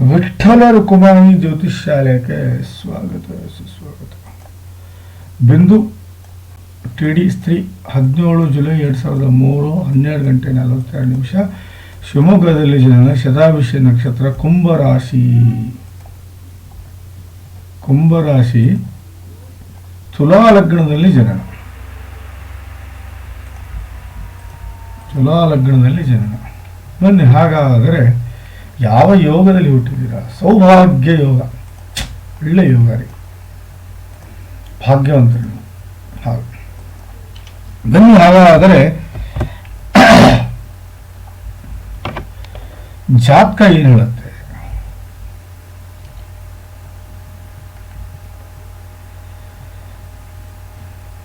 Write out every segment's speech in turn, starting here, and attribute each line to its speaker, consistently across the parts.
Speaker 1: ವಿಠ್ಠಲ ಕುಮಾರಿ ಜ್ಯೋತಿಷ್ ಶಾಲೆಗೆ ಸ್ವಾಗತ, ಸುಸ್ವಾಗತ. ಬಿಂದು ಟಿ ಡಿ ಸ್ತ್ರೀ, ಹದಿನೇಳು ಜುಲೈ ಎರಡು ಸಾವಿರದ ಮೂರು, ಹನ್ನೆರಡು ಗಂಟೆ ನಲವತ್ತೆರಡು ನಿಮಿಷ, ಶಿವಮೊಗ್ಗದಲ್ಲಿ ಜನನ ಶತಾಭಿಷ ನಕ್ಷತ್ರ, ಕುಂಭರಾಶಿ. ಕುಂಭರಾಶಿ, ತುಲಾ ಲಗ್ನದಲ್ಲಿ ಜನನ. ತುಲಾ ಲಗ್ನದಲ್ಲಿ ಜನನ. ಬನ್ನಿ, ಹಾಗಾದರೆ ಯಾವ ಯೋಗದಲ್ಲಿ ಹುಟ್ಟಿದ್ದೀರಾ? ಸೌಭಾಗ್ಯ ಯೋಗ. ಒಳ್ಳೆ ಯೋಗ ರೀ. ಭಾಗ್ಯವಂತರು. ಹಾಗೆ. ಬನ್ನಿ ಹಾಗಾದರೆ. ಜಾತಕ ಏನು ಹೇಳುತ್ತೆ?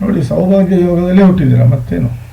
Speaker 1: ನೋಡಿ, ಸೌಭಾಗ್ಯ ಯೋಗದಲ್ಲೇ ಹುಟ್ಟಿದ್ದೀರಾ? ಮತ್ತೇನು?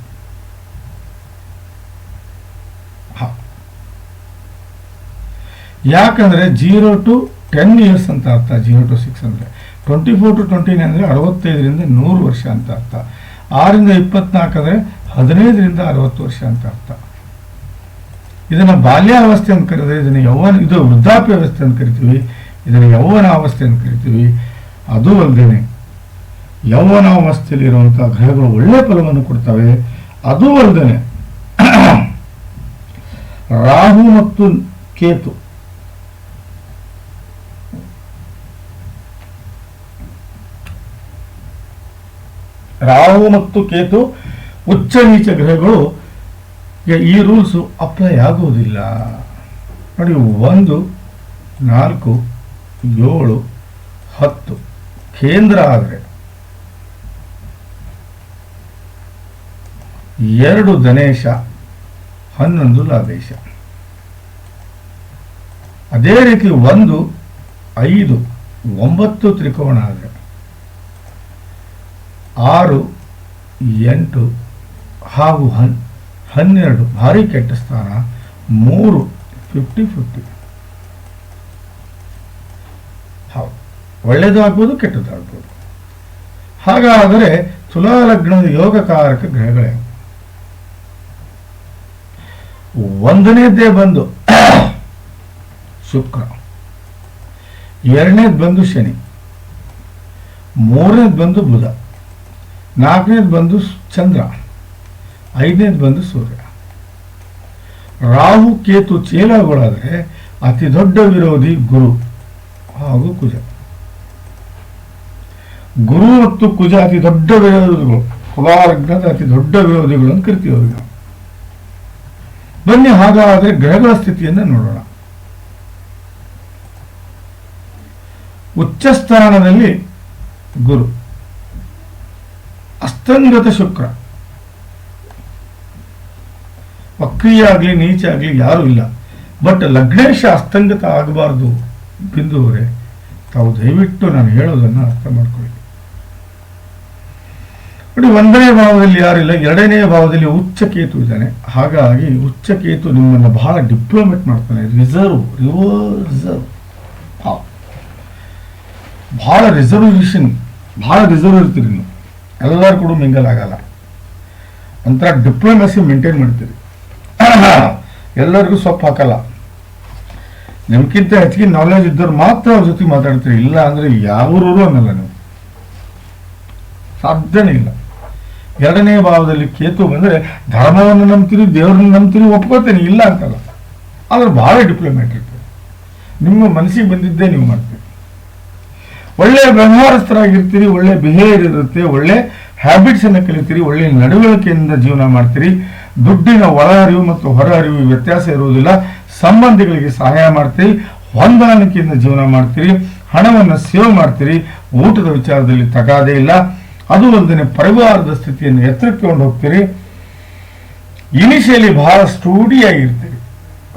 Speaker 1: ಯಾಕಂದ್ರೆ ಜೀರೋ ಟು ಟೆನ್ ಇಯರ್ಸ್ ಅಂತ ಅರ್ಥ ಜೀರೋ ಟು ಸಿಕ್ಸ್ ಅಂದರೆ. Twenty four to twenty nine ಅಂದರೆ ಅರವತ್ತೈದರಿಂದ ನೂರು ವರ್ಷ ಅಂತ ಅರ್ಥ. ಆರಿಂದ ಇಪ್ಪತ್ನಾಲ್ಕು ಅಂದರೆ ಹದಿನೈದರಿಂದ ಅರವತ್ತು ವರ್ಷ ಅಂತ ಅರ್ಥ. ಇದನ್ನು ಬಾಲ್ಯಾವಸ್ಥೆ ಅಂತ ಕರೆದ್ರೆ ಇದನ್ನು ಯೌವನ ಇದು ವೃದ್ಧಾಪ್ಯ ವ್ಯವಸ್ಥೆ ಅಂತ ಕರಿತೀವಿ. ಇದನ್ನು ಯೌವನ ಅವಸ್ಥೆ ಅಂತ ಕರಿತೀವಿ. ಅದು ಅಲ್ಲದೆ ಯೌವನಾವಸ್ಥೆಯಲ್ಲಿ ಇರುವಂಥ ಗ್ರಹಗಳು ಒಳ್ಳೆ ಫಲವನ್ನು ಕೊಡ್ತವೆ. ಅದು ಅಲ್ಲದೆ ರಾಹು ಮತ್ತು ಕೇತು ರಾಹು ಮತ್ತು ಕೇತು ಉಚ್ಚ ನೀಚ ಗ್ರಹಗಳು ಈ ರೂಲ್ಸು ಅಪ್ಲೈ ಆಗುವುದಿಲ್ಲ. ನೋಡಿ, ಒಂದು, ನಾಲ್ಕು, ಏಳು, ಹತ್ತು, ಕೇಂದ್ರ ಆದರೆ ಎರಡು ಗಣೇಶ, ಹನ್ನೊಂದು ಲಾಭೇಶ. ಅದೇ ರೀತಿ ಒಂದು, ಐದು, ಒಂಬತ್ತು ತ್ರಿಕೋಣ ಆದರೆ ಆರು, ಎಂಟು, ಹಾಗೂ ಹನ್, ಹನ್ನೆರಡು, ಭಾರಿ ಕೆಟ್ಟ ಸ್ಥಾನ, ಮೂರು ಫಿಫ್ಟಿ ಫಿಫ್ಟಿ ಹೌದು ಒಳ್ಳೆಯದಾಗ್ಬೋದು ಕೆಟ್ಟದಾಗ್ಬೋದು ಹಾಗಾದರೆ ತುಲಾ ಲಗ್ನದ ಯೋಗಕಾರಕ ಗ್ರಹಗಳೇ? ಒಂದನೇದ್ದೇ ಬಂದು ಶುಕ್ರ. ಎರಡನೇದು ಬಂದು ಶನಿ. ಮೂರನೇದು ಬಂದು ಬುಧ. ನಾಲ್ಕನೇದು ಬಂದು ಚಂದ್ರ, ಐದನೇದು ಬಂದು ಸೂರ್ಯ. ರಾಹು, ಕೇತು ಚೇಲಗಳಾದರೆ ಅತಿ ದೊಡ್ಡ ವಿರೋಧಿ ಗುರು ಹಾಗೂ ಕುಜ. ಗುರು ಮತ್ತು ಕುಜ ಅತಿ ದೊಡ್ಡ ವಿರೋಧಿಗಳು ಕುಲಾರಜ್ಞದ ಅತಿ ದೊಡ್ಡ ವಿರೋಧಿಗಳು ಅಂತ ಕರಿತೀವಿ ಬನ್ನಿ ಹಾಗಾದರೆ ಗ್ರಹಗಳ ಸ್ಥಿತಿಯನ್ನು ನೋಡೋಣ. ಉಚ್ಚ ಸ್ಥಾನದಲ್ಲಿ ಗುರು. ಅಸ್ತಂಗತ ಶುಕ್ರ. ವಕ್ರಿಯ ಆಗಲಿ ನೀಚೆ ಆಗಲಿ ಯಾರೂ ಇಲ್ಲ. ಬಟ್ ಲಗ್ನೇಶ ಅಸ್ತಂಗತ ಆಗಬಾರ್ದು ಬಿಂದುವರೆ ತಾವು ದಯವಿಟ್ಟು ನಾನು ಹೇಳೋದನ್ನು ಅರ್ಥ ಮಾಡ್ಕೊಳ್ಳಿ. ನೋಡಿ, ಒಂದನೇ ಭಾವದಲ್ಲಿ ಯಾರಿಲ್ಲ ಎರಡನೇ ಭಾವದಲ್ಲಿ ಉಚ್ಚ ಕೇತು ಇದ್ದಾನೆ. ಹಾಗಾಗಿ ಉಚ್ಚ ಕೇತು ನಿಮ್ಮನ್ನು ಬಹಳ ಡಿಪ್ಲೊಮೇಟ್ ಮಾಡ್ತಾನೆ. ರಿಸರ್ವ್ ರಿಸರ್ವ್ ಬಹಳ ರಿಸರ್ವೇಷನ್ ಬಹಳ ರಿಸರ್ವ್ ಇರ್ತೀರಿ ನೀವು. ಎಲ್ಲರೂ ಕೂಡ ಮಿಂಗಲ್ ಆಗಲ್ಲ. ಒಂಥರ ಡಿಪ್ಲೊಮೆಸಿ ಮೇಂಟೈನ್ ಮಾಡ್ತೀರಿ. ಎಲ್ಲರಿಗೂ ಸೊಪ್ಪು ಹಾಕಲ್ಲ. ನಿಮ್ಗಿಂತ ಹೆಚ್ಚಿಗೆ ನಾಲೆಜ್ ಇದ್ದವ್ರು ಮಾತ್ರ ಅವ್ರ ಜೊತೆ ಮಾತಾಡ್ತೀರಿ. ಇಲ್ಲ ಅಂದ್ರೆ ಯಾವೂರು ಅನ್ನಲ್ಲ ನೀವು. ಸಾಧ್ಯನೇ ಇಲ್ಲ. ಎರಡನೇ ಭಾವದಲ್ಲಿ ಕೇತು ಬಂದರೆ ಧರ್ಮವನ್ನು ನಂಬ್ತೀರಿ, ದೇವ್ರನ್ನ ನಂಬ್ತೀರಿ ಒಪ್ಕೋತೇನೆ, ಇಲ್ಲ ಅಂತಲ್ಲ. ಆದ್ರೆ ಭಾಳ ಡಿಪ್ಲೊಮೇಟ್ ಇರ್ತದೆ ನಿಮ್ಮ ಮನಸ್ಸಿಗೆ ಬಂದಿದ್ದೇ ನೀವು ಮಾಡ್ತೀರಿ. ಒಳ್ಳೆ ವ್ಯವಹಾರಸ್ಥರಾಗಿರ್ತೀರಿ, ಒಳ್ಳೆ ಬಿಹೇವಿಯರ್ ಇರುತ್ತೆ, ಒಳ್ಳೆ ಹ್ಯಾಬಿಟ್ಸ್ ಅನ್ನು ಕಲಿತೀರಿ, ಒಳ್ಳೆ ನಡವಳಿಕೆಯಿಂದ ಜೀವನ ಮಾಡ್ತೀರಿ. ದುಡ್ಡಿನ ಒಳ ಅರಿವು ಮತ್ತು ಹೊರ ಅರಿವು ವ್ಯತ್ಯಾಸ ಇರುವುದಿಲ್ಲ. ಸಂಬಂಧಿಗಳಿಗೆ ಸಹಾಯ ಮಾಡ್ತೀರಿ, ಹೊಂದಾಣಿಕೆಯಿಂದ ಜೀವನ ಮಾಡ್ತೀರಿ, ಹಣವನ್ನು ಸೇವ್ ಮಾಡ್ತೀರಿ. ಊಟದ ವಿಚಾರದಲ್ಲಿ ತಗಾದೇ ಇಲ್ಲ. ಅದು ಒಂದನೇ ಪರಿವಾರದ ಸ್ಥಿತಿಯನ್ನು ಎತ್ತರಕ್ಕೆ ಕೊಂಡು ಹೋಗ್ತೀರಿ. ಇನಿಷಿಯಲಿ ಬಹಳ ಸ್ಟೂಡಿ ಆಗಿರ್ತೀವಿ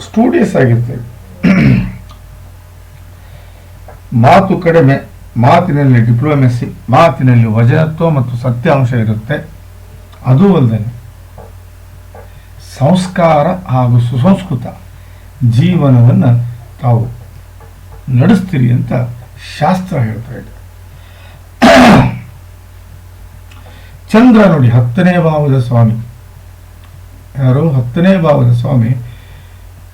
Speaker 1: ಸ್ಟೂಡಿಯಸ್ ಆಗಿರ್ತೀರಿ. ಮಾತು ಕಡಿಮೆ. ಮಾತಿನಲ್ಲಿ ಡಿಪ್ಲೊಮೆಸಿ, ಮಾತಿನಲ್ಲಿ ವಜನತ್ವ ಮತ್ತು ಸತ್ಯಾಂಶ ಇರುತ್ತೆ. ಅದೂ ಅಲ್ಲದೆ ಸಂಸ್ಕಾರ ಹಾಗೂ ಸುಸಂಸ್ಕೃತ ಜೀವನವನ್ನು ತಾವು ನಡೆಸ್ತೀರಿ ಅಂತ ಶಾಸ್ತ್ರ ಹೇಳ್ತಾ ಇದೆ. ಚಂದ್ರ ನೋಡಿ, ಹತ್ತನೇ ಭಾವದ ಸ್ವಾಮಿ. ಯಾರು? ಹತ್ತನೇ ಭಾವದ ಸ್ವಾಮಿ.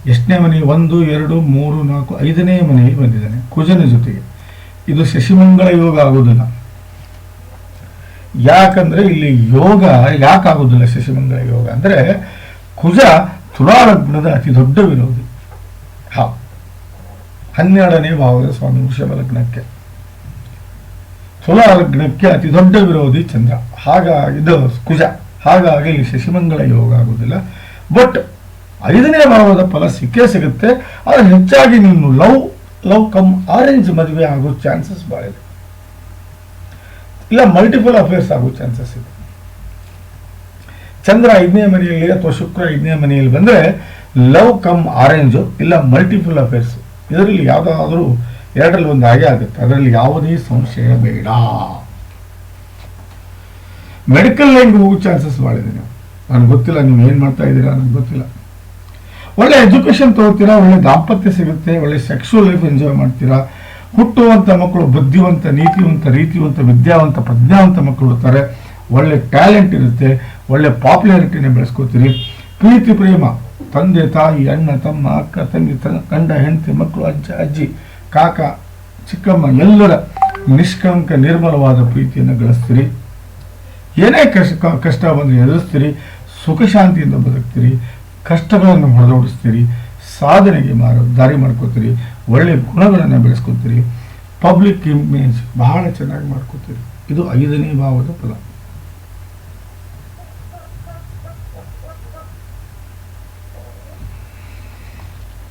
Speaker 1: ಎಷ್ಟನೇ ಮನೆ? ಒಂದು, ಎರಡು, ಮೂರು, ನಾಲ್ಕು, ಐದನೇ ಮನೆಯಲ್ಲಿ ಬಂದಿದ್ದಾನೆ ಕುಜನ ಜೊತೆಗೆ. ಇದು ಶಶಿಮಂಗಳ ಯೋಗ ಆಗುವುದಿಲ್ಲ. ಯಾಕಂದ್ರೆ ಇಲ್ಲಿ ಯೋಗ ಯಾಕಾಗುವುದಿಲ್ಲ ಶಶಿಮಂಗಳ ಯೋಗ? ಅಂದ್ರೆ ಕುಜ ತುಲಾಲಗ್ನದ ಅತಿ ದೊಡ್ಡ ವಿರೋಧಿ. ಹಾ. ಹನ್ನೆರಡನೇ ಭಾವದ ಸ್ವಾಮಿ ವೃಷಭ ಲಗ್ನಕ್ಕೆ ತುಲಾ ಲಗ್ನಕ್ಕೆ ಅತಿ ದೊಡ್ಡ ವಿರೋಧಿ ಚಂದ್ರ. ಹಾಗಾಗಿ ಇದು ಕುಜ. ಹಾಗಾಗಿ ಇಲ್ಲಿ ಶಶಿಮಂಗಳ ಯೋಗ ಆಗುವುದಿಲ್ಲ. ಬಟ್ ಐದನೇ ಭಾವದ ಫಲ ಸಿಕ್ಕೇ ಸಿಗುತ್ತೆ. ಆದರೆ ಹೆಚ್ಚಾಗಿ ನೀನು ಲವ್ ಲವ್ ಕಮ್ ಆರೆಂಜ್ ಮದುವೆ ಆಗೋ ಚಾನ್ಸಸ್ ಭಾಳ ಇದೆ. ಇಲ್ಲ ಮಲ್ಟಿಪಲ್ ಅಫೇರ್ಸ್ ಆಗೋ ಚಾನ್ಸಸ್ ಇದೆ. ಚಂದ್ರ ಐದನೇ ಮನೆಯಲ್ಲಿ ಅಥವಾ ಶುಕ್ರ ಐದನೇ ಮನೆಯಲ್ಲಿ ಬಂದ್ರೆ ಲವ್ ಕಮ್ ಆರೆಂಜು ಇಲ್ಲ ಮಲ್ಟಿಪಲ್ ಅಫೇರ್ಸ್ ಇದರಲ್ಲಿ ಯಾವುದಾದ್ರೂ ಎರಡರಲ್ಲಿ ಒಂದು ಹಾಗೆ ಆಗುತ್ತೆ. ಅದರಲ್ಲಿ ಯಾವುದೇ ಸಂಶಯ ಬೇಡ. ಮೆಡಿಕಲ್ ಲೈನ್ಗೆ ಹೋಗೋ ಚಾನ್ಸಸ್ ಭಾಳ ಇದೆ ನೀವು. ನನಗೆ ಗೊತ್ತಿಲ್ಲ, ನೀವು ಏನು ಮಾಡ್ತಾ ಇದ್ದೀರಾ, ನನಗೆ ಗೊತ್ತಿಲ್ಲ. ಒಳ್ಳೆ ಎಜುಕೇಶನ್ ತಗೋತೀರಾ ಒಳ್ಳೆ ದಾಂಪತ್ಯ ಸಿಗುತ್ತೆ, ಒಳ್ಳೆ ಸೆಕ್ಸುವಲ್ ಲೈಫ್ ಎಂಜಾಯ್ ಮಾಡ್ತೀರಾ? ಹುಟ್ಟುವಂಥ ಮಕ್ಕಳು ಬುದ್ಧಿವಂತ, ನೀತಿವಂತ, ರೀತಿವಂತ, ವಿದ್ಯಾವಂತ, ಪ್ರಜ್ಞಾವಂತ ಮಕ್ಕಳು ಇರ್ತಾರೆ. ಒಳ್ಳೆ ಟ್ಯಾಲೆಂಟ್ ಇರುತ್ತೆ, ಒಳ್ಳೆ ಪಾಪ್ಯುಲಾರಿಟಿನ ಬೆಳೆಸ್ಕೋತೀರಿ. ಪ್ರೀತಿ, ಪ್ರೇಮ, ತಂದೆ, ತಾಯಿ, ಅಣ್ಣ, ತಮ್ಮ, ಅಕ್ಕ, ತಂಗಿ ಗಂಡ, ಹೆಂಡತಿ, ಮಕ್ಕಳು, ಅಜ್ಜ, ಅಜ್ಜಿ, ಕಾಕ, ಚಿಕ್ಕಮ್ಮ, ಎಲ್ಲರ ನಿಷ್ಕಂಕ ನಿರ್ಮಲವಾದ ಪ್ರೀತಿಯನ್ನು ಗಳಿಸ್ತೀರಿ. ಏನೇ ಕಷ್ಟ ಕಷ್ಟ ಬಂದರೆ ಎದುರಿಸ್ತೀರಿ. ಸುಖಶಾಂತಿಯಿಂದ ಬದುಕ್ತೀರಿ. ಕಷ್ಟಗಳನ್ನು ಹೊಡೆದೋಡಿಸ್ತೀರಿ, ಸಾಧನೆಗೆ ಮಾರ, ದಾರಿ ಮಾಡ್ಕೋತೀರಿ, ಒಳ್ಳೆ ಗುಣಗಳನ್ನು ಬೆಳೆಸ್ಕೋತೀರಿ ಪಬ್ಲಿಕ್ ಇಮೇಜ್ ಬಹಳ ಚೆನ್ನಾಗಿ ಮಾಡ್ಕೋತೀರಿ. ಇದು ಐದನೇ ಭಾವದ ಫಲ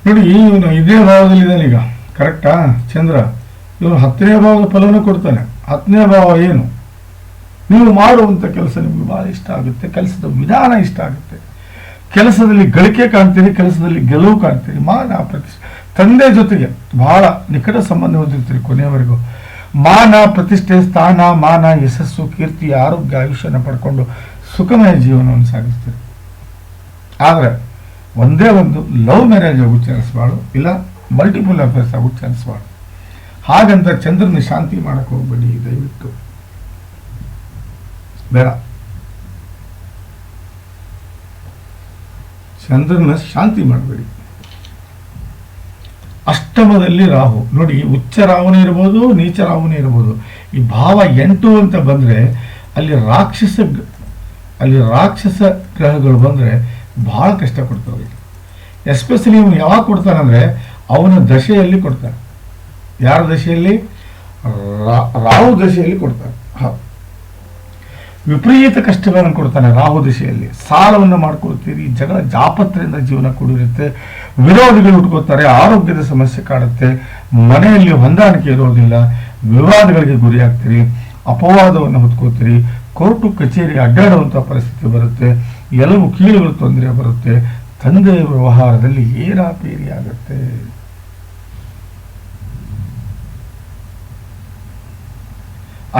Speaker 1: ನೋಡಿ ಇವನು ಇದೇ ಭಾವದಲ್ಲಿದ್ದಾನೆ ಈಗ. ಕರೆಕ್ಟಾ ಚಂದ್ರ, ಇವನು ಹತ್ತನೇ ಭಾವದ ಫಲವನ್ನು ಕೊಡ್ತಾನೆ. ಹತ್ತನೇ ಭಾವ ಏನು? ನೀವು ಮಾಡುವಂಥ ಕೆಲಸ ನಿಮಗೆ ಭಾಳ ಇಷ್ಟ ಆಗುತ್ತೆ. ಕೆಲಸದ ವಿಧಾನ ಇಷ್ಟ ಆಗುತ್ತೆ. ಕೆಲಸದಲ್ಲಿ ಗಳಿಕೆ ಕಾಣ್ತೀರಿ, ಕೆಲಸದಲ್ಲಿ ಗೆಲುವು ಕಾಣ್ತೀರಿ. ಮಾನ ಪ್ರತಿಷ್ಠೆ. ತಂದೆ ಜೊತೆಗೆ ಬಹಳ ನಿಕಟ ಸಂಬಂಧ ಹೊಂದಿರ್ತೀರಿ ಕೊನೆಯವರೆಗೂ. ಮಾನ ಪ್ರತಿಷ್ಠೆ, ಸ್ಥಾನ, ಮಾನ, ಯಶಸ್ಸು, ಕೀರ್ತಿ, ಆರೋಗ್ಯ, ಆಯುಷ್ಯನ ಪಡ್ಕೊಂಡು ಸುಖಮಯ ಜೀವನವನ್ನು ಸಾಗಿಸ್ತೀರಿ. ಆದರೆ ಒಂದೇ ಒಂದು ಲವ್ ಮ್ಯಾರೇಜ್ ಆಗೋ ಚಾನ್ಸ್ ಬಾಳು ಇಲ್ಲ ಮಲ್ಟಿಪಲ್ ಅಫೇರ್ಸ್ ಆಗೋ ಚಾನ್ಸ್ ಬಾಳು ಹಾಗಂತ ಚಂದ್ರನ ಶಾಂತಿ ಮಾಡಕ್ಕೆ ಹೋಗ್ಬೇಡಿ, ದಯವಿಟ್ಟು. ಬೇಡ. ಚಂದ್ರನ ಶಾಂತಿ ಮಾಡಬೇಡಿ. ಅಷ್ಟಮದಲ್ಲಿ ರಾಹು. ನೋಡಿ, ಉಚ್ಚ ರಾಹುನೇ ಇರ್ಬೋದು, ನೀಚ ರಾಹುನೇ ಇರ್ಬೋದು. ಈ ಭಾವ ಎಂಟು ಅಂತ ಬಂದರೆ, ಅಲ್ಲಿ ರಾಕ್ಷಸ ಅಲ್ಲಿ ರಾಕ್ಷಸ ಗ್ರಹಗಳು ಬಂದರೆ ಭಾಳ ಕಷ್ಟ ಕೊಡ್ತವೆ. ಎಸ್ಪೆಷಲಿ ಇವನು ಯಾವಾಗ ಕೊಡ್ತಾನಂದರೆ, ಅವನ ದಶೆಯಲ್ಲಿ ಕೊಡ್ತಾನೆ. ಯಾರ ದಶೆಯಲ್ಲಿ? ರಾಹು ದಶೆಯಲ್ಲಿ ಕೊಡ್ತಾನೆ. ವಿಪರೀತ ಕಷ್ಟಗಳನ್ನು ಕೊಡ್ತಾನೆ ರಾಹು ದಿಶೆಯಲ್ಲಿ ಸಾಲವನ್ನು ಮಾಡ್ಕೊಳ್ತೀರಿ, ಜಗಳ ಜಾಪತ್ರೆಯಿಂದ ಜೀವನ ಕೂಡಿರುತ್ತೆ, ವಿರೋಧಿಗಳು ಉಟ್ಕೋತಾರೆ ಆರೋಗ್ಯದ ಸಮಸ್ಯೆ ಕಾಡುತ್ತೆ, ಮನೆಯಲ್ಲಿ ಹೊಂದಾಣಿಕೆ ಇರೋದಿಲ್ಲ, ವಿವಾದಗಳಿಗೆ ಗುರಿಯಾಗ್ತೀರಿ, ಅಪವಾದವನ್ನು ಹೊತ್ಕೋತೀರಿ ಕೋರ್ಟು ಕಚೇರಿ ಅಡ್ಡಾಡುವಂಥ ಪರಿಸ್ಥಿತಿ ಬರುತ್ತೆ, ಎಲ್ಲವೂ ಕೀಳುಗಳು ತೊಂದರೆ ಬರುತ್ತೆ ತಂದೆ ವ್ಯವಹಾರದಲ್ಲಿ ಏರಾಪೇರಿ ಆಗುತ್ತೆ.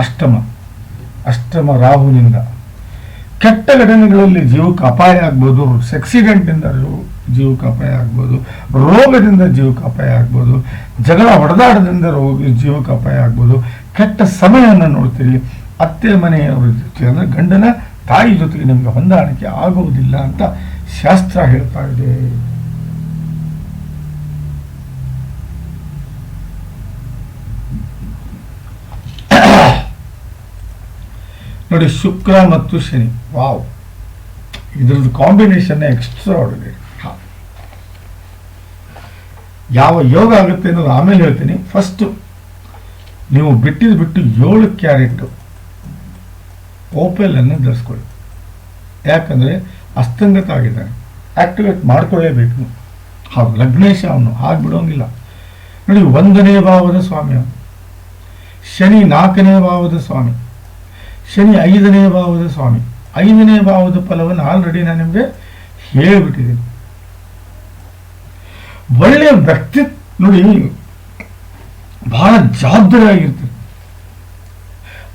Speaker 1: ಅಷ್ಟಮ. ಅಷ್ಟಮ ರಾಹುನಿಂದ. ಕೆಟ್ಟ ಘಟನೆಗಳಲ್ಲಿ ಜೀವಕ್ಕೆ ಅಪಾಯ ಆಗ್ಬೋದು ಆಕ್ಸಿಡೆಂಟ್ನಿಂದ ಜೀವಕ್ಕೆ ಅಪಾಯ ಆಗ್ಬೋದು, ರೋಗದಿಂದ ಜೀವಕ್ಕೆ ಅಪಾಯ ಆಗ್ಬೋದು, ಜಗಳ ಹೊಡೆದಾಟದಿಂದ ರೋಗ, ಜೀವಕ್ಕೆ ಅಪಾಯ ಆಗ್ಬೋದು. ಕೆಟ್ಟ ಸಮಯವನ್ನು ನೋಡ್ತೀರಿ, ಅತ್ತೆ ಮನೆಯವರ ಜೊತೆ ಅಂದರೆ ಗಂಡನ ತಾಯಿ ಜೊತೆಗೆ ನಿಮಗೆ ಹೊಂದಾಣಿಕೆ ಆಗುವುದಿಲ್ಲ ಅಂತ ಶಾಸ್ತ್ರ ಹೇಳ್ತಾ ಇದೆ. ನೋಡಿ, ಶುಕ್ರ ಮತ್ತು ಶನಿ. ವಾವ್. ಇದ್ರದ್ದು ಕಾಂಬಿನೇಷನ್ ಎಕ್ಸ್ಟ್ರಾ ಆರ್ಡಿನರಿ ಯಾವ ಯೋಗ ಆಗುತ್ತೆ ಅನ್ನೋದು ಆಮೇಲೆ ಹೇಳ್ತೀನಿ. ಫಸ್ಟ್ ನೀವು ಬಿಟ್ಟಿದ್ದು ಬಿಟ್ಟು ಏಳು ಕ್ಯಾರೆಟ್ ಓಪೆಲನ್ನು ಧರಿಸ್ಕೊಳ್ಳಿ. ಯಾಕಂದರೆ ಅಸ್ತಂಗತ ಆಗಿದ್ದಾನೆ ಆಕ್ಟಿವೇಟ್ ಮಾಡ್ಕೊಳ್ಳೇಬೇಕು. ಹಾಗೂ ಲಗ್ನೇಶ ಅವನು ಹಾಗೆ ಬಿಡೋಂಗಿಲ್ಲ ನೋಡಿ, ಒಂದನೇ ಭಾವದ ಸ್ವಾಮಿ ಅವನು. ಶನಿ ನಾಲ್ಕನೇ ಭಾವದ ಸ್ವಾಮಿ. ಶನಿ ಐದನೇ ಭಾವದ ಸ್ವಾಮಿ. ಐದನೇ ಭಾವದ ಫಲವನ್ನು ಆಲ್ರೆಡಿ ನಾನು ನಿಮಗೆ ಹೇಳಿಬಿಟ್ಟಿದ್ದೀನಿ. ಒಳ್ಳೆಯ ವ್ಯಕ್ತಿ ನೋಡಿ, ಬಹಳ ಜವಾಬ್ದಾರಿಯಾಗಿರ್ತೀರಿ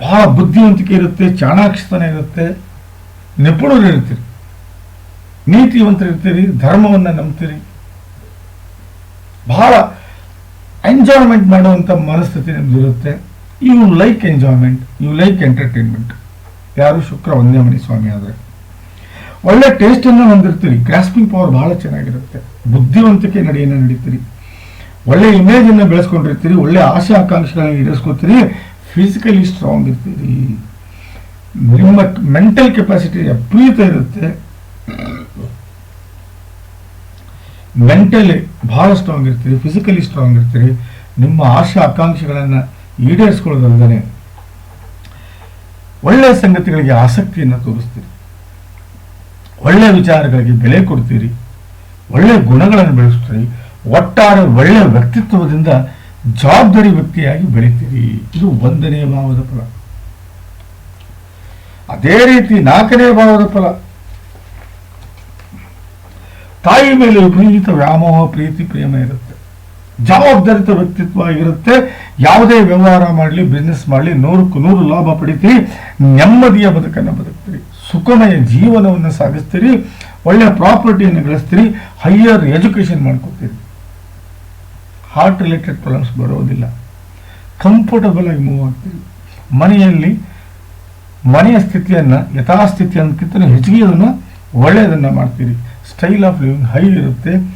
Speaker 1: ಬಹಳ ಬುದ್ಧಿವಂತಿಕೆ ಇರುತ್ತೆ, ಚಾಣಾಕ್ಷತನ ಇರುತ್ತೆ, ನಿಪುಣರು ಇರ್ತೀರಿ. ನೀತಿವಂತರು ಇರ್ತೀರಿ ಧರ್ಮವನ್ನು ನಂಬ್ತೀರಿ. ಬಹಳ ಎಂಜಾಯ್ಮೆಂಟ್ ಮಾಡುವಂಥ ಮನಸ್ಥಿತಿ ನಿಮ್ದು ಇರುತ್ತೆ you like enjoyment you like entertainment ಯಾರು ಶುಕ್ರ ಒಂದೇ ಮಣಿ ಸ್ವಾಮಿ ಆದರೆ. ಒಳ್ಳೆ ಟೇಸ್ಟನ್ನು ಹೊಂದಿರ್ತೀರಿ. ಗ್ರಾಸ್ಪಿಂಗ್ ಪವರ್ ಬಹಳ ಚೆನ್ನಾಗಿರುತ್ತೆ. ಬುದ್ಧಿವಂತಿಕೆ ನಡೆಯನ್ನು ನಡೀತೀರಿ. ಒಳ್ಳೆ ಇಮೇಜನ್ನು ಬೆಳೆಸ್ಕೊಂಡಿರ್ತೀರಿ. ಒಳ್ಳೆ ಆಶೆ ಆಕಾಂಕ್ಷೆಗಳನ್ನ ಈಡೇರಿಸ್ಕೊತೀರಿ. ಫಿಸಿಕಲಿ ಸ್ಟ್ರಾಂಗ್ ಇರ್ತೀರಿ. ನಿಮ್ಮ ಮೆಂಟಲ್ ಕೆಪಾಸಿಟಿ ಅಪ್ರೀತ ಇರುತ್ತೆ. ಮೆಂಟಲಿ ಭಾಳ ಸ್ಟ್ರಾಂಗ್ ಇರ್ತೀರಿ. ಫಿಸಿಕಲಿ ಸ್ಟ್ರಾಂಗ್ ಇರ್ತೀರಿ. ನಿಮ್ಮ ಆಶೆ ಆಕಾಂಕ್ಷೆಗಳನ್ನು ಈಡೇರಿಸ್ಕೊಳ್ಳೋದಲ್ಲದೆ ಒಳ್ಳೆಯ ಸಂಗತಿಗಳಿಗೆ ಆಸಕ್ತಿಯನ್ನು ತೋರಿಸ್ತೀರಿ. ಒಳ್ಳೆಯ ವಿಚಾರಗಳಿಗೆ ಬೆಲೆ ಕೊಡ್ತೀರಿ. ಒಳ್ಳೆಯ ಗುಣಗಳನ್ನು ಬೆಳೆಸ್ತೀರಿ. ಒಟ್ಟಾರೆ ಒಳ್ಳೆಯ ವ್ಯಕ್ತಿತ್ವದಿಂದ ಜವಾಬ್ದಾರಿ ವ್ಯಕ್ತಿಯಾಗಿ ಬೆಳಿತೀರಿ. ಇದು ಒಂದನೇ ಭಾವದ ಫಲ. ಅದೇ ರೀತಿ ನಾಲ್ಕನೇ ಭಾವದ ಫಲ. ತಾಯಿ ಮೇಲೆ ವಿಪರೀತ ವ್ಯಾಮೋಹ, ಪ್ರೀತಿ, ಪ್ರೇಮ ಇರುತ್ತೆ. ಜವಾಬ್ದಾರಿತ ವ್ಯಕ್ತಿತ್ವ ಆಗಿರುತ್ತೆ. ಯಾವುದೇ ವ್ಯವಹಾರ ಮಾಡಲಿ ಬಿಸ್ನೆಸ್ ಮಾಡಲಿ, ನೂರಕ್ಕೂ ನೂರು ಲಾಭ ಪಡಿತೀರಿ. ನೆಮ್ಮದಿಯ ಬದುಕನ್ನು ಬದುಕ್ತೀರಿ. ಸುಖಮಯ ಜೀವನವನ್ನು ಸಾಗಿಸ್ತೀರಿ. ಒಳ್ಳೆಯ ಪ್ರಾಪರ್ಟಿಯನ್ನು ಗಳಿಸ್ತೀರಿ. ಹೈಯರ್ ಎಜುಕೇಶನ್ ಮಾಡ್ಕೊತೀರಿ. ಹಾರ್ಟ್ ರಿಲೇಟೆಡ್ ಪ್ರಾಬ್ಲಮ್ಸ್ ಬರೋದಿಲ್ಲ. ಕಂಫರ್ಟಬಲ್ ಆಗಿ ಮೂವ್ ಆಗ್ತೀರಿ. ಮನೆಯಲ್ಲಿ ಮನೆಯ ಸ್ಥಿತಿಯನ್ನು ಯಥಾಸ್ಥಿತಿ ಅನ್ನಕ್ಕಿಂತ ಹೆಚ್ಚಿಗೆ ಅದನ್ನು ಒಳ್ಳೆಯದನ್ನು ಮಾಡ್ತೀರಿ. ಸ್ಟೈಲ್ ಆಫ್ ಲಿವಿಂಗ್ ಹೈ ಇರುತ್ತೆ.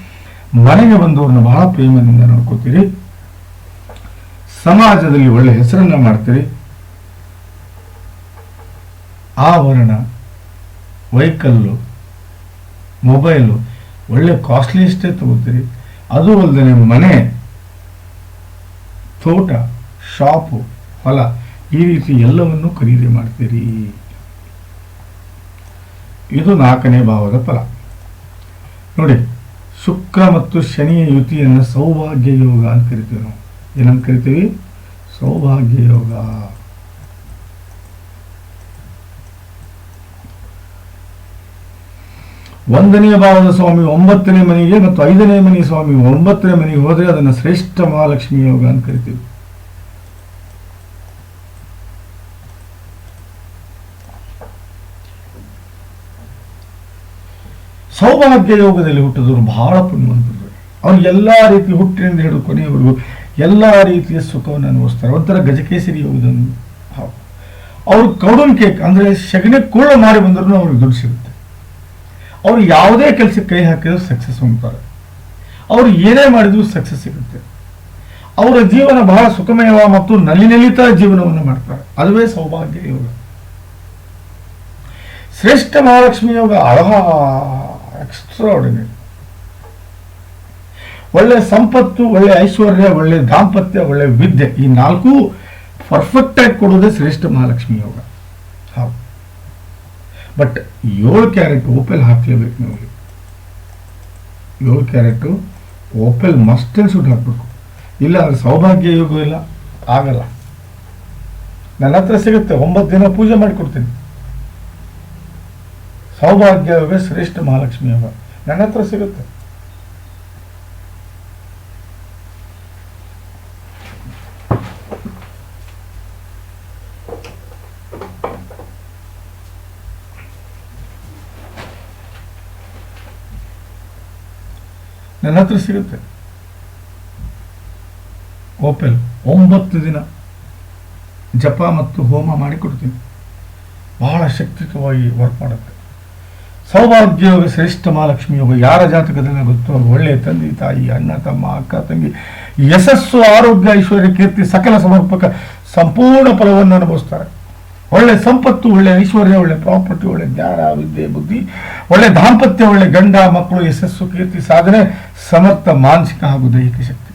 Speaker 1: ಮನೆಗೆ ಬಂದವ್ರನ್ನ ಬಹಳ ಪ್ರೇಮದಿಂದ ನೋಡ್ಕೋತೀರಿ. ಸಮಾಜದಲ್ಲಿ ಒಳ್ಳೆ ಹೆಸರನ್ನ ಮಾಡ್ತೀರಿ. ಆಭರಣ ವೆಹಿಕಲ್ಲು ಮೊಬೈಲು, ಒಳ್ಳೆ ಕಾಸ್ಟ್ಲಿಯಷ್ಟೇ ತಗೋತೀರಿ. ಅದು ಅಲ್ಲದೆ ಮನೆ, ತೋಟ, ಶಾಪು, ಹೊಲ, ಈ ರೀತಿ ಎಲ್ಲವನ್ನು ಖರೀದಿ ಮಾಡ್ತೀರಿ. ಇದು ನಾಲ್ಕನೇ ಭಾವದ ಫಲ. ನೋಡಿ ಶುಕ್ರ ಮತ್ತು ಶನಿಯ ಯುತಿಯನ್ನು ಸೌಭಾಗ್ಯ ಯೋಗ ಅಂತ ಕರಿತೀವಿ ನಾವು. ಏನಂತ ಕರಿತೀವಿ? ಸೌಭಾಗ್ಯ ಯೋಗ. ಒಂದನೇ ಭಾವದ ಸ್ವಾಮಿ ಒಂಬತ್ತನೇ ಮನೆಗೆ ಮತ್ತು ಐದನೇ ಮನೆ ಸ್ವಾಮಿ ಒಂಬತ್ತನೇ ಮನೆಗೆ ಹೋದರೆ ಅದನ್ನು ಶ್ರೇಷ್ಠ ಮಹಾಲಕ್ಷ್ಮಿ ಯೋಗ ಅಂತ ಕರಿತೀವಿ. ಸೌಭಾಗ್ಯ ಯೋಗದಲ್ಲಿ ಹುಟ್ಟಿದವರು ಬಹಳ ಪುಣ್ಯವಂತರು. ಅವ್ರು ಎಲ್ಲ ರೀತಿ ಹುಟ್ಟಿನಿಂದ ಹಿಡಿದು ಕೊನೆಯವರೆಗೂ ಎಲ್ಲ ರೀತಿಯ ಸುಖವನ್ನು ಅನುಭವಿಸ್ತಾರೆ. ಒಂಥರ ಗಜಕೇಸರಿ ಯೋಗದಲ್ಲಿ. ಅವರು ಕೌಡನ್ ಕೇಕ್ ಅಂದರೆ ಸಗಣಿ ಕುಳ್ಳ ಮಾಡಿ ಬಂದರೂ ಅವ್ರಿಗೆ ದುಡ್ಡು ಸಿಗುತ್ತೆ. ಅವ್ರು ಯಾವುದೇ ಕೆಲಸಕ್ಕೆ ಕೈ ಹಾಕಿದ್ರು ಸಕ್ಸಸ್ ಹೊಂದ್ತಾರೆ ಅವ್ರು ಏನೇ ಮಾಡಿದ್ರು ಸಕ್ಸಸ್ ಸಿಗುತ್ತೆ. ಅವರ ಜೀವನ ಬಹಳ ಸುಖಮಯ ಮತ್ತು ನಲಿನಲಿತ ಜೀವನವನ್ನು ಮಾಡ್ತಾರೆ. ಅದುವೇ ಸೌಭಾಗ್ಯ ಯೋಗ. ಶ್ರೇಷ್ಠ ಮಹಾಲಕ್ಷ್ಮಿ ಯೋಗ ಅಳಹ ಎಕ್ಸ್ಟ್ರಾರ್ಡಿನರಿ ಒಳ್ಳೆ ಸಂಪತ್ತು, ಒಳ್ಳೆ ಐಶ್ವರ್ಯ, ಒಳ್ಳೆ ದಾಂಪತ್ಯ, ಒಳ್ಳೆ ವಿದ್ಯೆ, ಈ ನಾಲ್ಕು ಪರ್ಫೆಕ್ಟ್ ಆಗಿ ಕೊಡೋದೇ ಶ್ರೇಷ್ಠ ಮಹಾಲಕ್ಷ್ಮಿ ಯೋಗ. ಹೌದು. ಬಟ್ ಏಳು ಕ್ಯಾರೆಟ್ ಓಪೆಲ್ ಹಾಕ್ಲೇಬೇಕು ನೀವು ಏಳು ಕ್ಯಾರೆಟು ಓಪೆಲ್ ಮಸ್ಟ್ ಸುಟ್ಟು ಹಾಕ್ಬೇಕು. ಇಲ್ಲ ಅಂದ್ರೆ ಸೌಭಾಗ್ಯ ಯೋಗ ಇಲ್ಲ. ಆಗಲ್ಲ. ನನ್ನ ಹತ್ರ ಸಿಗುತ್ತೆ, ಒಂಬತ್ತು ದಿನ ಪೂಜೆ ಮಾಡಿಕೊಡ್ತೀನಿ. ಸೌಭಾಗ್ಯ ಯೋಗ ಶ್ರೇಷ್ಠ ಮಹಾಲಕ್ಷ್ಮಿ ಯೋಗ ನನ್ನ ಹತ್ರ ಸಿಗುತ್ತೆ. ನನ್ನ ಹತ್ರ ಸಿಗುತ್ತೆ. ಓಪೆಲ್ ಒಂಬತ್ತು ದಿನ ಜಪ ಮತ್ತು ಹೋಮ ಮಾಡಿಕೊಡ್ತೀನಿ. ಬಹಳ ಶಕ್ತಿಯುತವಾಗಿ ವರ್ಕ್ ಮಾಡುತ್ತೆ. ಸೌಭಾಗ್ಯ ಯೋಗ ಶ್ರೇಷ್ಠ ಮಹಾಲಕ್ಷ್ಮಿ ಯೋಗ ಯಾರ ಜಾತಕದಲ್ಲಿ ಗೊತ್ತೋ ಒಳ್ಳೆ ತಂದೆ, ತಾಯಿ, ಅಣ್ಣ, ತಮ್ಮ, ಅಕ್ಕ, ತಂಗಿ. ಯಶಸ್ಸು, ಆರೋಗ್ಯ, ಐಶ್ವರ್ಯ, ಕೀರ್ತಿ, ಸಕಲ ಸಮರ್ಪಕ ಸಂಪೂರ್ಣ ಫಲವನ್ನು ಅನುಭವಿಸ್ತಾರೆ. ಒಳ್ಳೆ ಸಂಪತ್ತು, ಒಳ್ಳೆ ಐಶ್ವರ್ಯ, ಒಳ್ಳೆ ಪ್ರಾಪರ್ಟಿ, ಒಳ್ಳೆ ಜ್ಞಾನ, ವಿದ್ಯೆ, ಬುದ್ಧಿ, ಒಳ್ಳೆ ದಾಂಪತ್ಯ, ಒಳ್ಳೆ ಗಂಡ, ಮಕ್ಕಳು, ಯಶಸ್ಸು, ಕೀರ್ತಿ, ಸಾಧನೆ, ಸಮರ್ಥ, ಮಾನಸಿಕ ಹಾಗೂ ದೈಹಿಕ ಶಕ್ತಿ.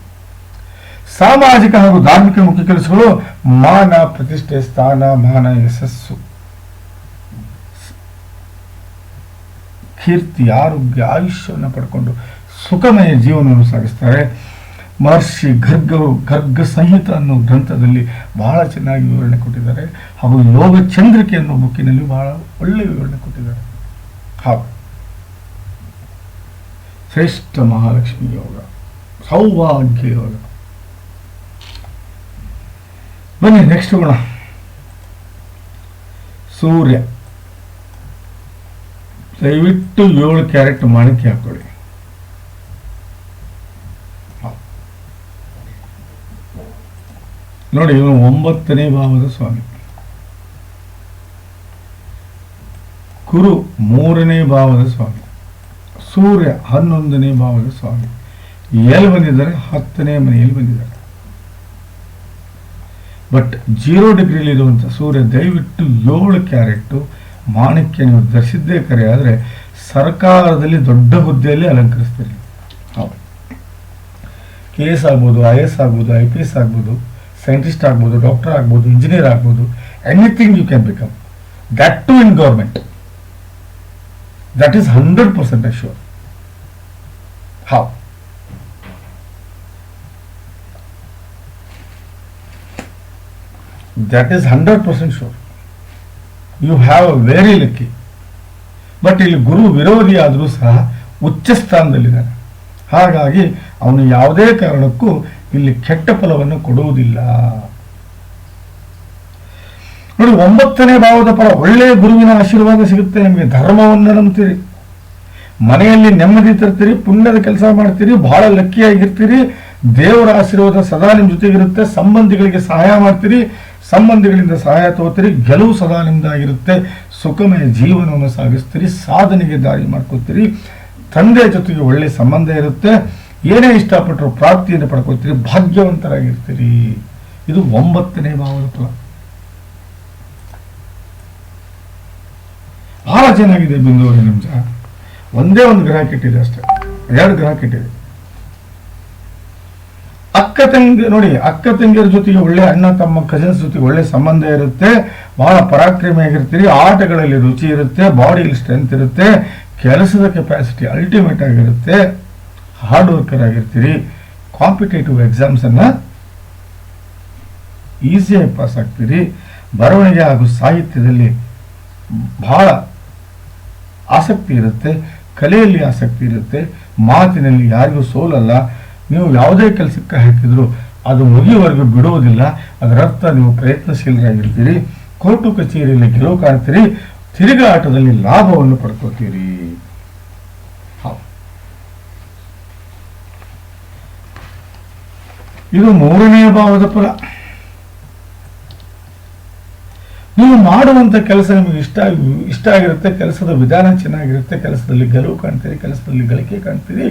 Speaker 1: ಸಾಮಾಜಿಕ ಹಾಗೂ ಧಾರ್ಮಿಕ ಮುಖ್ಯ ಕೆಲಸಗಳು ಮಾನ, ಪ್ರತಿಷ್ಠೆ, ಸ್ಥಾನ, ಮಾನ, ಯಶಸ್ಸು. ಕೀರ್ತಿ, ಆರೋಗ್ಯ, ಆಯುಷ್ಯವನ್ನು ಪಡ್ಕೊಂಡು ಸುಖಮಯ ಜೀವನವನ್ನು ಸಾಗಿಸ್ತಾರೆ. ಮಹರ್ಷಿ ಗರ್ಗ ಗರ್ಗ ಸಂಹಿತ ಅನ್ನೋ ಗ್ರಂಥದಲ್ಲಿ ಬಹಳ ಚೆನ್ನಾಗಿ ವಿವರಣೆ ಕೊಟ್ಟಿದ್ದಾರೆ. ಹಾಗೂ ಯೋಗ ಚಂದ್ರಿಕೆ ಅನ್ನೋ ಬುಕ್ಕಿನಲ್ಲಿ ಬಹಳ ಒಳ್ಳೆಯ ವಿವರಣೆ ಕೊಟ್ಟಿದ್ದಾರೆ. ಹಾಗೂ ಶ್ರೇಷ್ಠ ಮಹಾಲಕ್ಷ್ಮಿ ಯೋಗ, ಸೌಭಾಗ್ಯ ಯೋಗ. ಬನ್ನಿ ನೆಕ್ಸ್ಟ್ ಗುಣ ಸೂರ್ಯ. ದಯವಿಟ್ಟು ಏಳು ಕ್ಯಾರೆಟ್ ಮಾಣಿಕೆ ಹಾಕೊಳ್ಳಿ ನೋಡಿ ಇವನು ಒಂಬತ್ತನೇ ಭಾವದ ಸ್ವಾಮಿ. ಕುರು ಮೂರನೇ ಭಾವದ ಸ್ವಾಮಿ. ಸೂರ್ಯ ಹನ್ನೊಂದನೇ ಭಾವದ ಸ್ವಾಮಿ. ಎಲ್ಲಿ ಬಂದಿದ್ದಾರೆ? ಹತ್ತನೇ ಮನೆಯಲ್ಲಿ ಬಂದಿದ್ದಾರೆ. ಬಟ್ ಜೀರೋ ಡಿಗ್ರಿಲಿ ಇರುವಂಥ ಸೂರ್ಯ ದಯವಿಟ್ಟು ಏಳು ಕ್ಯಾರೆಟ್ಟು ಮಾಣಿಕ್ಯ ನೀವು ಧರಿಸಿದ್ದೇ ಕರೆ ಆದರೆ ಸರ್ಕಾರದಲ್ಲಿ ದೊಡ್ಡ ಹುದ್ದೆಯಲ್ಲಿ ಅಲಂಕರಿಸ್ತೀರಿ ಹೌದು. ಕೆ ಎಸ್ ಆಗ್ಬೋದು ಐ ಎಸ್ ಆಗ್ಬೋದು ಐ ಪಿ ಎಸ್ ಆಗ್ಬೋದು ಸೈಂಟಿಸ್ಟ್ ಆಗ್ಬೋದು ಡಾಕ್ಟರ್ ಆಗ್ಬೋದು ಇಂಜಿನಿಯರ್ ಆಗ್ಬೋದು anything you can become that too in government that is hundred percent sure how that is 100% sure. You have a very lucky but ಇಲ್ಲಿ ಗುರು ವಿರೋಧಿ ಆದರೂ ಸಹ ಉಚ್ಚ ಸ್ಥಾನದಲ್ಲಿದ್ದಾನೆ. ಹಾಗಾಗಿ ಅವನು ಯಾವುದೇ ಕಾರಣಕ್ಕೂ ಇಲ್ಲಿ ಕೆಟ್ಟ ಫಲವನ್ನು ಕೊಡುವುದಿಲ್ಲ. ನೋಡಿ, ಒಂಬತ್ತನೇ ಭಾವದ ಫಲ ಒಳ್ಳೆಯ ಗುರುವಿನ ಆಶೀರ್ವಾದ ಸಿಗುತ್ತೆ ನಿಮಗೆ. ಧರ್ಮವನ್ನು ನಂಬ್ತೀರಿ. ಮನೆಯಲ್ಲಿ ನೆಮ್ಮದಿ ತರ್ತೀರಿ, ಪುಣ್ಯದ ಕೆಲಸ ಮಾಡ್ತೀರಿ, ಬಹಳ ಲಕ್ಕಿಯಾಗಿರ್ತೀರಿ ದೇವರ ಆಶೀರ್ವಾದ ಸದಾ ನಿಮ್ಮ ಜೊತೆಗಿರುತ್ತೆ. ಸಂಬಂಧಿಗಳಿಗೆ ಸಹಾಯ ಮಾಡ್ತೀರಿ. ಸಂಬಂಧಿಗಳಿಂದ ಸಹಾಯ ತಗೋತೀರಿ. ಗೆಲುವು ಸದಾ ನಿಮ್ಮದಾಗಿರುತ್ತೆ ಸುಖಮಯ ಜೀವನವನ್ನು ಸಾಗಿಸ್ತೀರಿ. ಸಾಧನೆಗೆ ದಾರಿ ಮಾಡ್ಕೋತೀರಿ. ತಂದೆ ಜೊತೆಗೆ ಒಳ್ಳೆ ಸಂಬಂಧ ಇರುತ್ತೆ. ಏನೇ ಇಷ್ಟಪಟ್ಟರು ಪ್ರಾಪ್ತಿಯನ್ನು ಪಡ್ಕೋತೀರಿ. ಭಾಗ್ಯವಂತರಾಗಿರ್ತೀರಿ. ಇದು ಒಂಬತ್ತನೇ ಭಾವದ ಫಲ. ಬಹಳ ಚೆನ್ನಾಗಿದೆ ಬಿಂದುವರೆ ಒಂದೇ ಒಂದು ಗ್ರಹ ಕೆಟ್ಟಿದೆ ಅಷ್ಟೇ. ಎರಡು ಗ್ರಹ ಕೆಟ್ಟಿದೆ. ಅಕ್ಕ ತಂಗಿ, ನೋಡಿ, ಅಕ್ಕ ತಂಗಿಯರ ಜೊತೆಗೆ ಒಳ್ಳೆ ಅಣ್ಣ, ತಮ್ಮ ಕಸಿನ್ಸ್ ಜೊತೆಗೆ ಒಳ್ಳೆ ಸಂಬಂಧ ಇರುತ್ತೆ. ಬಹಳ ಪರಾಕ್ರಮಿಯಾಗಿರ್ತೀರಿ ಆಟಗಳಲ್ಲಿ ರುಚಿ ಇರುತ್ತೆ ಬಾಡಿಲಿ ಸ್ಟ್ರೆಂತ್ ಇರುತ್ತೆ. ಕೆಲಸದ ಕೆಪಾಸಿಟಿ ಅಲ್ಟಿಮೇಟ್ ಆಗಿರುತ್ತೆ. ಹಾರ್ಡ್ ವರ್ಕರ್ ಆಗಿರ್ತೀರಿ. ಕಾಂಪಿಟೇಟಿವ್ ಎಕ್ಸಾಮ್ಸ್ ಅನ್ನ ಈಸಿಯಾಗಿ ಪಾಸ್ ಆಗ್ತೀರಿ. ಬರವಣಿಗೆ ಹಾಗೂ ಸಾಹಿತ್ಯದಲ್ಲಿ ಬಹಳ ಆಸಕ್ತಿ ಇರುತ್ತೆ. ಕಲೆಯಲ್ಲಿ ಆಸಕ್ತಿ ಇರುತ್ತೆ. ಮಾತಿನಲ್ಲಿ ಯಾರಿಗೂ ಸೋಲಲ್ಲ. ನೀವು ಯಾವುದೇ ಕೆಲಸಕ್ಕೆ ಹಾಕಿದ್ರು ಅದು ಮುಗಿಯುವವರೆಗೂ ಬಿಡುವುದಿಲ್ಲ. ಅದರರ್ಥ ನೀವು ಪ್ರಯತ್ನಶೀಲರಾಗಿರ್ತೀರಿ ಕೋರ್ಟು ಕಚೇರಿಯಲ್ಲಿ ಗೆಲುವು ಕಾಣ್ತೀರಿ. ತಿರುಗಾಟದಲ್ಲಿ ಲಾಭವನ್ನು ಪಡ್ಕೋತೀರಿ. ಇದು ಮೂರನೆಯ ಭಾವದ ಫಲ. ನೀವು ಮಾಡುವಂಥ ಕೆಲಸ ನಿಮಗೆ ಇಷ್ಟ ಇಷ್ಟ ಆಗಿರುತ್ತೆ. ಕೆಲಸದ ವಿಧಾನ ಚೆನ್ನಾಗಿರುತ್ತೆ. ಕೆಲಸದಲ್ಲಿ ಗೆಲುವು ಕಾಣ್ತೀರಿ. ಕೆಲಸದಲ್ಲಿ ಗಳಿಕೆ ಕಾಣ್ತೀರಿ.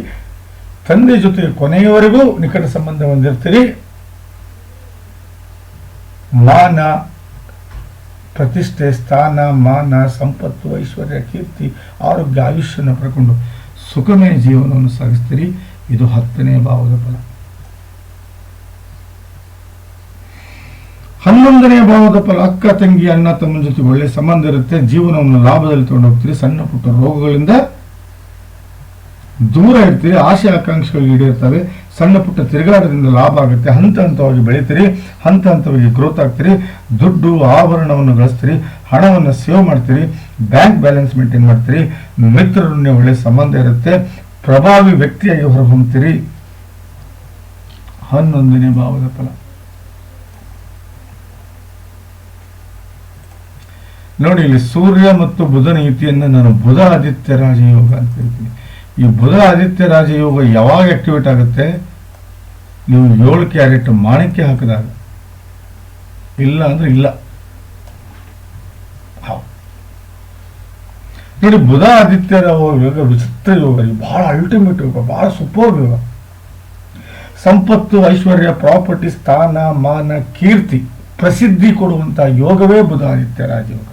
Speaker 1: ತಂದೆ ಜೊತೆ ಕೊನೆಯವರೆಗೂ ನಿಕಟ ಸಂಬಂಧ ಹೊಂದಿರ್ತೀರಿ. ಮಾನ, ಪ್ರತಿಷ್ಠೆ, ಸ್ಥಾನ, ಮಾನ, ಸಂಪತ್ತು, ಐಶ್ವರ್ಯ, ಕೀರ್ತಿ, ಆರೋಗ್ಯ, ಆಯುಷ್ಯನ ಪಡ್ಕೊಂಡು ಸುಖಮಯ ಜೀವನವನ್ನು ಸಾಗಿಸ್ತೀರಿ. ಇದು ಹತ್ತನೇ ಭಾವದ ಫಲ. ಹನ್ನೊಂದನೇ ಭಾವದ ಫಲ, ಅಕ್ಕ, ತಂಗಿ, ಅಣ್ಣ, ತಮ್ಮನ ಜೊತೆ ಒಳ್ಳೆ ಸಂಬಂಧ ಇರುತ್ತೆ. ಜೀವನವನ್ನು ಲಾಭದಲ್ಲಿ ತಗೊಂಡು ಹೋಗ್ತೀರಿ ಸಣ್ಣ ಪುಟ್ಟ ರೋಗಗಳಿಂದ ದೂರ ಇರ್ತೀರಿ, ಆಸೆ ಆಕಾಂಕ್ಷೆಗಳು ಈಡೇರ್ತವೆ, ಸಣ್ಣ ಪುಟ್ಟ ತಿರುಗಾಟದಿಂದ ಲಾಭ ಆಗುತ್ತೆ. ಹಂತ ಹಂತವಾಗಿ ಬೆಳಿತೀರಿ, ಹಂತ ಹಂತವಾಗಿ ಗ್ರೋತ್ ಆಗ್ತೀರಿ, ದುಡ್ಡು, ಆಭರಣವನ್ನು ಗಳಿಸ್ತೀರಿ, ಹಣವನ್ನು ಸೇವ್ ಮಾಡ್ತೀರಿ ಬ್ಯಾಂಕ್ ಬ್ಯಾಲೆನ್ಸ್ ಮೇಂಟೈನ್ ಮಾಡ್ತೀರಿ ಮಿತ್ರರೊಂದಿಗೆ ಒಳ್ಳೆ ಸಂಬಂಧ ಇರುತ್ತೆ, ಪ್ರಭಾವಿ ವ್ಯಕ್ತಿಯಾಗಿ ಹೊರಹೊಮ್ಮತೀರಿ ಹನ್ನೊಂದನೇ ಭಾವದ ಫಲ. ನೋಡಿ, ಇಲ್ಲಿ ಸೂರ್ಯ ಮತ್ತು ಬುಧನ ಯುತಿಯನ್ನು ನಾನು ಬುಧ ಆದಿತ್ಯ ರಾಜಯೋಗ ಅಂತ ಹೇಳ್ತೀನಿ. ಈ ಬುಧ ಆದಿತ್ಯ ರಾಜಯೋಗ ಯಾವಾಗ ಆಕ್ಟಿವೇಟ್ ಆಗುತ್ತೆ? ನೀವು ಏಳು ಕ್ಯಾರೆಟ್ ಮಾಣಿಕ್ಯ ಹಾಕಿದಾಗ. ಇಲ್ಲ ಅಂದ್ರೆ ಇಲ್ಲ. ನೋಡಿ ಬುಧ ಆದಿತ್ಯ ಯೋಗ ವಿಚಿತ್ರ ಯೋಗ. ಇದು ಬಹಳ ಅಲ್ಟಿಮೇಟ್ ಯೋಗ, ಬಹಳ ಸೂಪರ್ ಯೋಗ. ಸಂಪತ್ತು, ಐಶ್ವರ್ಯ, ಪ್ರಾಪರ್ಟಿ, ಸ್ಥಾನ, ಮಾನ, ಕೀರ್ತಿ ಪ್ರಸಿದ್ಧಿ ಕೊಡುವಂತಹ ಯೋಗವೇ ಬುಧ ಆದಿತ್ಯ ರಾಜಯೋಗ.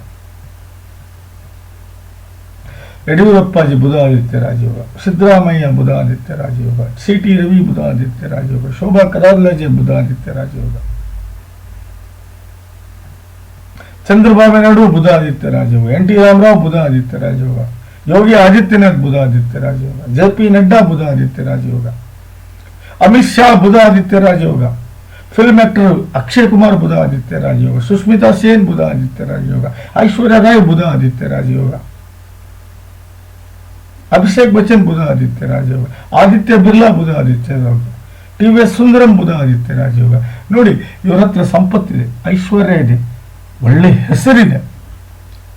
Speaker 1: ಯಡಿಯೂರಪ್ಪಾಜಿ ಬುಧ ಆದಿತ್ಯ ರಾಜಯೋಗ ಸಿದ್ದರಾಮಯ್ಯ ಬುಧ ಆದಿತ್ಯ ರಾಜಯೋಗ ಸಿ ಟಿ ರವಿ ಬುಧ ಆದಿತ್ಯ ರಾಜಯೋಗ ಶೋಭಾ ಕರಾರ್ಲಜೆ ಬುಧ ಆದಿತ್ಯ ರಾಜಯೋಗ ಚಂದ್ರಬಾಬು ನಾಯ್ಡು ಬುಧ ಆದಿತ್ಯ ರಾಜಯೋಗ ಎನ್ ಟಿ ರಾಮರಾವ್ ಬುಧ ಆದಿತ್ಯ ರಾಜಯೋಗ ಯೋಗಿ ಆದಿತ್ಯನಾಥ್ ಬುಧ ಆದಿತ್ಯ ರಾಜಯೋಗ ಜೆ ಪಿ ನಡ್ಡಾ ಬುಧ ಆದಿತ್ಯ ರಾಜಯೋಗ ಅಮಿತ್ ಶಾ ಬುಧ ಆದಿತ್ಯ ರಾಜಯೋಗ ಫಿಲ್ಮ್ ಆಕ್ಟರ್ ಅಕ್ಷಯ್ ಕುಮಾರ್ ಬುಧ ಆದಿತ್ಯ ರಾಜಯೋಗ ಸುಸ್ಮಿತಾ ಸೇನ್ ಬುಧ ಆದಿತ್ಯ ರಾಜಯೋಗ ಐಶ್ವರ್ಯ ರಾಯ್ ಬುಧ ಆದಿತ್ಯ ರಾಜಯೋಗ ಅಭಿಷೇಕ್ ಬಚ್ಚನ್ ಬುಧ ಆದಿತ್ಯ ರಾಜಯೋಗ, Aditya Birla Budh Aditya T V S Sundaram Budh Aditya ರಾಜಯೋಗ. ನೋಡಿ, ಇವರ ಹತ್ರ ಸಂಪತ್ತಿದೆ, ಐಶ್ವರ್ಯ ಇದೆ, ಒಳ್ಳೆ ಹೆಸರಿದೆ,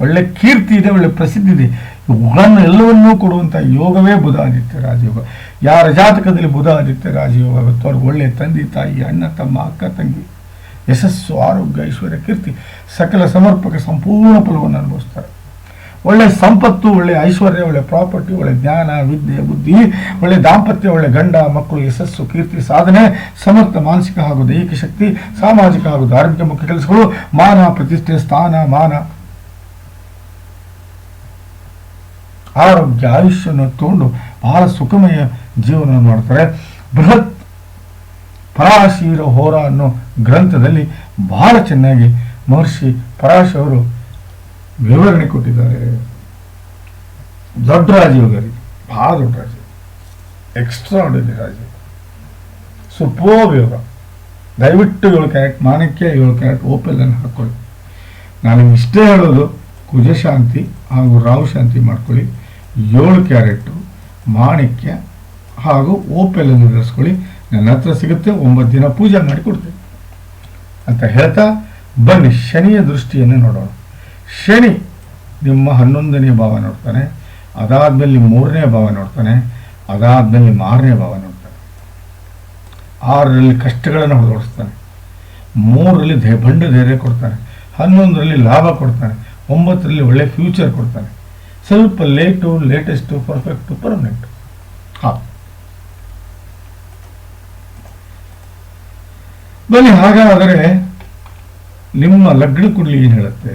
Speaker 1: ಒಳ್ಳೆ ಕೀರ್ತಿ ಇದೆ, ಒಳ್ಳೆ ಪ್ರಸಿದ್ಧಿ ಇದೆ. ಇವುಗಳನ್ನು ಎಲ್ಲವನ್ನೂ ಕೊಡುವಂಥ ಯೋಗವೇ ಬುಧ ಆದಿತ್ಯ ರಾಜಯೋಗ. ಯಾರ ಜಾತಕದಲ್ಲಿ ಬುಧ ಆದಿತ್ಯ ರಾಜಯೋಗ ಆಗುತ್ತೋ ಅವ್ರಿಗೆ ಒಳ್ಳೆ ತಂದೆ, ತಾಯಿ, ಅಣ್ಣ, ತಮ್ಮ, ಅಕ್ಕ, ತಂಗಿ, ಯಶಸ್ಸು, ಆರೋಗ್ಯ, ಐಶ್ವರ್ಯ, ಕೀರ್ತಿ, ಸಕಲ ಸಮರ್ಪಕ, ಸಂಪೂರ್ಣ ಫಲವನ್ನು ಅನುಭವಿಸ್ತಾರೆ. ಒಳ್ಳೆ ಸಂಪತ್ತು, ಒಳ್ಳೆ ಐಶ್ವರ್ಯ, ಒಳ್ಳೆ ಪ್ರಾಪರ್ಟಿ, ಒಳ್ಳೆ ಜ್ಞಾನ, ವಿದ್ಯೆ, ಬುದ್ಧಿ, ಒಳ್ಳೆ ದಾಂಪತ್ಯ, ಒಳ್ಳೆ ಗಂಡ, ಮಕ್ಕಳು, ಯಶಸ್ಸು, ಕೀರ್ತಿ, ಸಾಧನೆ, ಸಮರ್ಥ, ಮಾನಸಿಕ ಹಾಗೂ ದೈಹಿಕ ಶಕ್ತಿ, ಸಾಮಾಜಿಕ ಹಾಗೂ ಧಾರ್ಮಿಕ ಮುಖ್ಯ ಕೆಲಸಗಳು, ಮಾನ, ಪ್ರತಿಷ್ಠೆ, ಸ್ಥಾನ, ಮಾನ. ಆರೋಗ್ಯ, ಆಯುಷ್ಯವನ್ನು ತಗೊಂಡು ಬಹಳ ಸುಖಮಯ ಜೀವನ ಮಾಡ್ತಾರೆ. ಬೃಹತ್ ಪರಾಶೀರ ಹೋರ ಅನ್ನೋ ಗ್ರಂಥದಲ್ಲಿ ಬಹಳ ಚೆನ್ನಾಗಿ ಮಹರ್ಷಿ ಪರಾಶಿ ಅವರು ವಿವರಣೆ ಕೊಟ್ಟಿದ್ದಾರೆ. ದೊಡ್ಡ ರಾಜಯೋಗರಿ ಭಾಳ ದೊಡ್ಡ ರಾಜ ಎಕ್ಸ್ಟ್ರಾ ಆರ್ಡಿನರಿ ರಾಜ ಸೊ ಯೋಗ. ದಯವಿಟ್ಟು ಏಳು ಕ್ಯಾರೆಟ್, ಮಾಣಿಕ್ಯ ಏಳು ಕ್ಯಾರೆಟ್ ಓಪೆಲ್ ಅನ್ನು ಹಾಕ್ಕೊಳ್ಳಿ ನಾನು ಇಷ್ಟೇ ಹೇಳೋದು ಕುಜಶಾಂತಿ ಹಾಗೂ ರಾಹು ಶಾಂತಿ ಮಾಡ್ಕೊಳ್ಳಿ. ಏಳು ಕ್ಯಾರೆಟು, ಮಾಣಿಕ್ಯ ಹಾಗೂ ಓಪೆಲನ್ನು ಧರಿಸ್ಕೊಳ್ಳಿ ನನ್ನ ಹತ್ರ ಸಿಗುತ್ತೆ, ಒಂಬತ್ತು ದಿನ ಪೂಜೆ ಮಾಡಿ ಕೊಡ್ತೀನಿ. ಅಂತ ಹೇಳ್ತಾ ಬನ್ನಿ, ಶನಿಯ ದೃಷ್ಟಿಯನ್ನು ನೋಡೋಣ. ಶನಿ ನಿಮ್ಮ ಹನ್ನೊಂದನೇ ಭಾವ ನೋಡ್ತಾನೆ, ಅದಾದ್ಮೇಲೆ ನಿಮ್ಮ ಮೂರನೇ ಭಾವ ನೋಡ್ತಾನೆ, ಅದಾದ್ಮೇಲೆ ನಿಮ್ಮ ಆರನೇ ಭಾವ ನೋಡ್ತಾನೆ. ಆರರಲ್ಲಿ ಕಷ್ಟಗಳನ್ನು ಹೊರದೋಡಿಸ್ತಾನೆ ಮೂರರಲ್ಲಿ ಧೈ ಬಂಡ ಧೈರ್ಯ ಕೊಡ್ತಾನೆ. ಹನ್ನೊಂದರಲ್ಲಿ ಲಾಭ ಕೊಡ್ತಾನೆ. ಒಂಬತ್ತರಲ್ಲಿ ಒಳ್ಳೆ ಫ್ಯೂಚರ್ ಕೊಡ್ತಾನೆ. ಸ್ವಲ್ಪ ಲೇಟು ಲೇಟೆಸ್ಟು ಪರ್ಫೆಕ್ಟು ಪರ್ಮನೆಂಟು ಹಾ. ಬನ್ನಿ, ಹಾಗಾದರೆ ನಿಮ್ಮ ಲಗ್ನ ಕುಂಡ್ಲಿ ಏನು ಹೇಳುತ್ತೆ?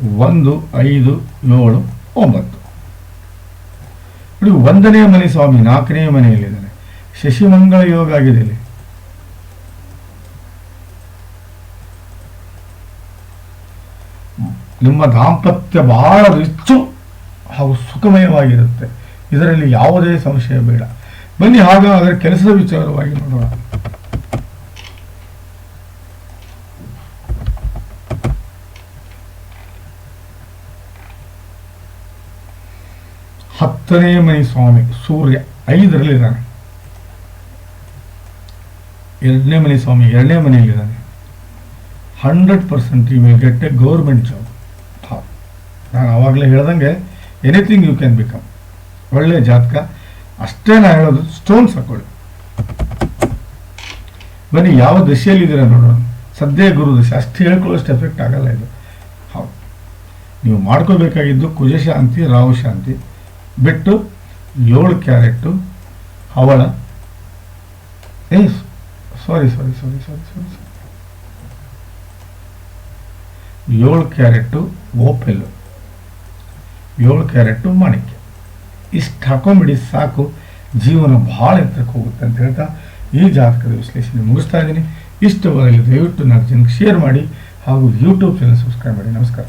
Speaker 1: ಒಂದು, ಐದು, ಏಳು, ಒಂಬತ್ತು. ನೋಡಿ ಒಂದನೇ ಮನೆ ಸ್ವಾಮಿ ನಾಲ್ಕನೇ ಮನೆಯಲ್ಲಿದ್ದಾನೆ ಶಶಿಮಂಗಳ ಯೋಗ ಆಗಿದೆ ಇಲ್ಲಿ. ನಿಮ್ಮ ದಾಂಪತ್ಯ ಬಹಳ ರಿಚ್ಚು ಹಾಗೂ ಸುಖಮಯವಾಗಿರುತ್ತೆ. ಇದರಲ್ಲಿ ಯಾವುದೇ ಸಂಶಯ ಬೇಡ. ಬನ್ನಿ, ಹಾಗಾದರೆ ಕೆಲಸದ ವಿಚಾರವಾಗಿ ನೋಡೋಣ. ಹತ್ತನೇ ಮನೆ ಸ್ವಾಮಿ, ಸೂರ್ಯ ಐದರಲ್ಲಿದ್ದಾನೆ. ಎರಡನೇ ಮನೆ ಸ್ವಾಮಿ ಎರಡನೇ ಮನೆಯಲ್ಲಿದ್ದಾನೆ. Hundred percent you will get a government job. ನಾನು ಆವಾಗಲೇ ಹೇಳ್ದಂಗೆ ಎನಿಥಿಂಗ್ ಯು ಕ್ಯಾನ್ ಬಿಕಮ್ ಒಳ್ಳೆ ಜಾತಕ. ಅಷ್ಟೇ ನಾನು ಹೇಳೋದು ಸ್ಟೋನ್ಸ್ ಹಾಕೊಳ್ಳಿ. ಬನ್ನಿ, ಯಾವ ದಶೆಯಲ್ಲಿದ್ದೀರಾ ನೋಡೋಣ. ಸದ್ಯ ಗುರು ದಶೆ, ಅಷ್ಟು ಹೇಳ್ಕೊಳ್ಳೋಷ್ಟು ಎಫೆಕ್ಟ್ ಆಗಲ್ಲ ಇದು. ಹೌದು. ನೀವು ಮಾಡ್ಕೋಬೇಕಾಗಿದ್ದು ಕುಜಶಾಂತಿ ರಾಹು ಶಾಂತಿ ಬಿಟ್ಟು ಏಳು ಕ್ಯಾರೆಟು ಹವಳ ಏ ಸಾರಿ ಸಾರಿ ಸಾರಿ ಸಾರಿ ಸಾರಿ ಸಾರಿ ಏಳು ಕ್ಯಾರೆಟು ಓಪೆಲ್ಲು, ಏಳು ಕ್ಯಾರೆಟು ಮಾಣಿಕ್ಯ. ಇಷ್ಟು ಹಾಕೊಂಬಿಡಿ, ಸಾಕು. ಜೀವನ ಭಾಳ ಎತ್ತರಕ್ಕೆ ಹೋಗುತ್ತೆ ಅಂತ ಹೇಳ್ತಾ ಈ ಜಾತಕದ ವಿಶ್ಲೇಷಣೆ ಮುಗಿಸ್ತಾ ಇದ್ದೀನಿ. ಇಷ್ಟವಾಗಲಿ ದಯವಿಟ್ಟು ನಾಲ್ಕು ಜನಕ್ಕೆ ಶೇರ್ ಮಾಡಿ ಹಾಗೂ ಯೂಟ್ಯೂಬ್ ಚಾನಲ್ ಸಬ್ಸ್ಕ್ರೈಬ್ ಮಾಡಿ. ನಮಸ್ಕಾರ.